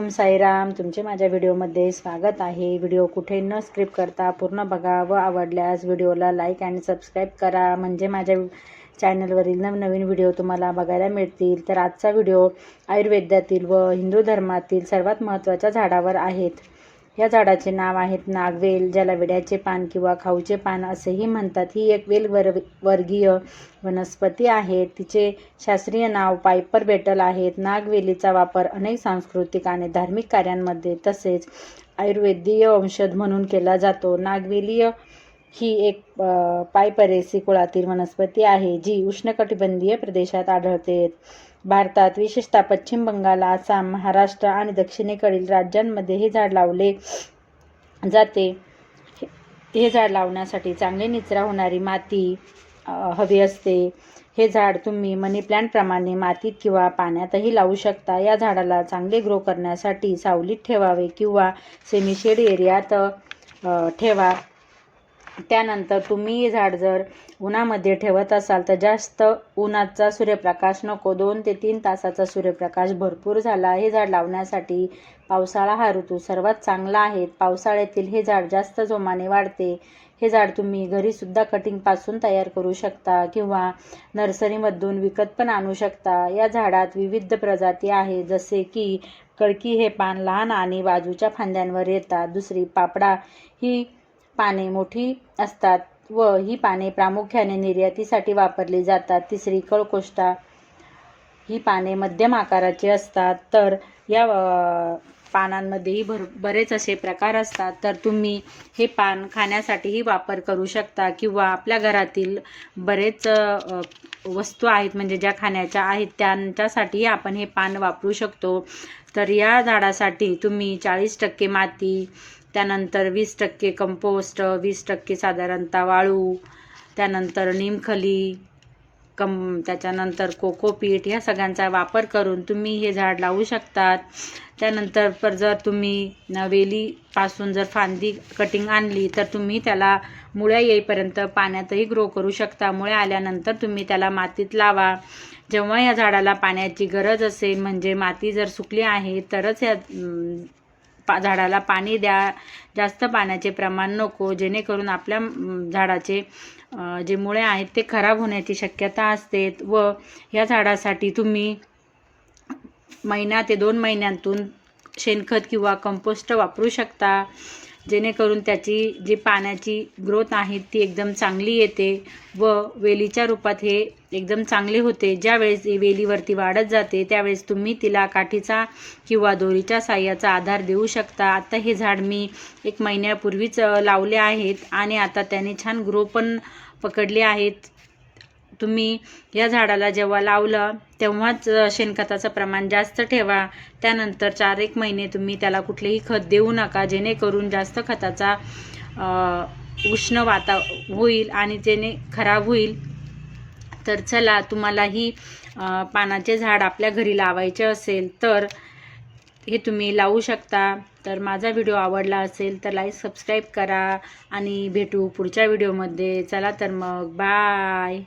ओम साईराम तुमचे माझ्या व्हिडिओमध्ये स्वागत आहे. व्हिडिओ कुठे न स्क्रिप्ट करता पूर्ण बघा व आवडल्यास व्हिडिओला लाईक अँड सबस्क्राईब करा. म्हणजे माझ्या चॅनलवरील नवनवीन व्हिडिओ तुम्हाला बघायला मिळतील. तर आजचा व्हिडिओ आयुर्वेदातील व हिंदू धर्मातील सर्वात महत्त्वाच्या झाडावर आहेत. या झाडाचे नाव आहेत नागवेल ज्याला विड्याचे पान किंवा खाऊचे पान असेही म्हणतात. ही एक वेल वर वर्गीय वनस्पती आहे. तिचे शास्त्रीय नाव पायपर बेटल आहेत. नागवेलीचा वापर अनेक सांस्कृतिक आणि धार्मिक कार्यांमध्ये तसेच आयुर्वेदीय औषध म्हणून केला जातो. नागवेलीय ही एक पायपरेसी कुळातील वनस्पती आहे जी उष्णकटिबंधीय प्रदेशात आढळते. भारतात विशेषतः पश्चिम बंगाल आसाम महाराष्ट्र आणि दक्षिणेकडील राज्यांमध्ये हे झाड लावले जाते. हे- हे झाड लावण्यासाठी चांगले निचरा होणारी माती हवी असते. हे झाड तुम्ही मनी प्लांटप्रमाणे मातीत किंवा पाण्यातही लावू शकता. या झाडाला चांगले ग्रो करण्यासाठी सावलीत ठेवावे किंवा सेमीशेड एरियात ठेवा. त्यानंतर तुम्ही हे झाड जर उन्हामध्ये ठेवत असाल तर जास्त उन्हाचा सूर्यप्रकाश नको. दोन ते तीन तासाचा सूर्यप्रकाश भरपूर झाला. हे झाड लावण्यासाठी पावसाळा हा ऋतू सर्वात चांगला आहे. पावसाळ्यातील हे झाड जास्त जोमाने वाढते. हे झाड तुम्ही घरीसुद्धा कटिंगपासून तयार करू शकता किंवा नर्सरीमधून विकत पण आणू शकता. या झाडात विविध प्रजाती आहे जसे की कळकी हे पान लहान आणि बाजूच्या फांद्यांवर येतात. दुसरी पापडा ही पाने मोठी असतात व ही पाने प्रामुख्याने निर्यातीसाठी वापरली जातात. तिसरी कळकोष्टा ही पाने मध्यम आकाराची असतात. तर या पानांमध्येही भर बरेच असे प्रकार असतात. तर तुम्ही हे पान खाण्यासाठीही वापर करू शकता किंवा आपल्या घरातील बरेच वस्तू आहेत म्हणजे ज्या खाण्याच्या आहेत त्यांच्यासाठीही आपण हे पान वापरू शकतो. तर या झाडासाठी तुम्ही चाळीस टक्के माती त्यानंतर वीस टक्के कंपोस्ट वीस टक्के साधारणतः वाळू त्यानंतर निमखली कम त्याच्यानंतर कोकोपीट ह्या सगळ्यांचा वापर करून तुम्ही हे झाड लावू शकतात. त्यानंतर पर जर तुम्ही वेलीपासून जर फांदी कटिंग आणली तर तुम्ही त्याला मुळ्या येईपर्यंत पाण्यातही ग्रो करू शकता. मुळ्या आल्यानंतर तुम्ही त्याला मातीत लावा. जेव्हा या झाडाला पाण्याची गरज असेल म्हणजे माती जर सुकली आहे तरच या पा झाडाला पाणी द्या. जास्त पाण्याचे प्रमाण नको. जेणेकरून आपल्या झाडाचे जे मुळे आहेत ते खराब होण्याची शक्यता असते व या झाडासाठी तुम्ही महिना ते दोन महिन्यांतून शेणखत किंवा कंपोस्ट वापरू शकता. जेणेकरून त्याची जी पाण्याची ग्रोथ आहे ती एकदम चांगली येते व वेलीच्या रूपात हे एकदम चांगले होते. ज्यावेळेस ही वेलीवरती वाढत जाते त्यावेळेस तुम्ही तिला काठीचा किंवा दोरीच्या साह्याचा आधार देऊ शकता. आता हे झाड मी एक महिन्यापूर्वीच लावले आहेत आणि आता त्याने छान ग्रो पण पकडले आहेत. तुम्ही या झाडाला जेव्हा लावलं तेव्हाच शेणखताचं प्रमाण जास्त ठेवा. त्यानंतर चार एक महिने तुम्ही त्याला कुठलेही खत देऊ नका. जेणेकरून जास्त खताचा उष्ण वाता होईल आणि जेणे खराब होईल. तर चला तुम्हालाही ही पानाचे झाड आपल्या घरी लावायचे असेल तर हे तुम्ही लावू शकता. तर माझा व्हिडिओ आवडला असेल तर लाईक सबस्क्राईब करा आणि भेटू पुढच्या व्हिडिओमध्ये. चला तर मग बाय.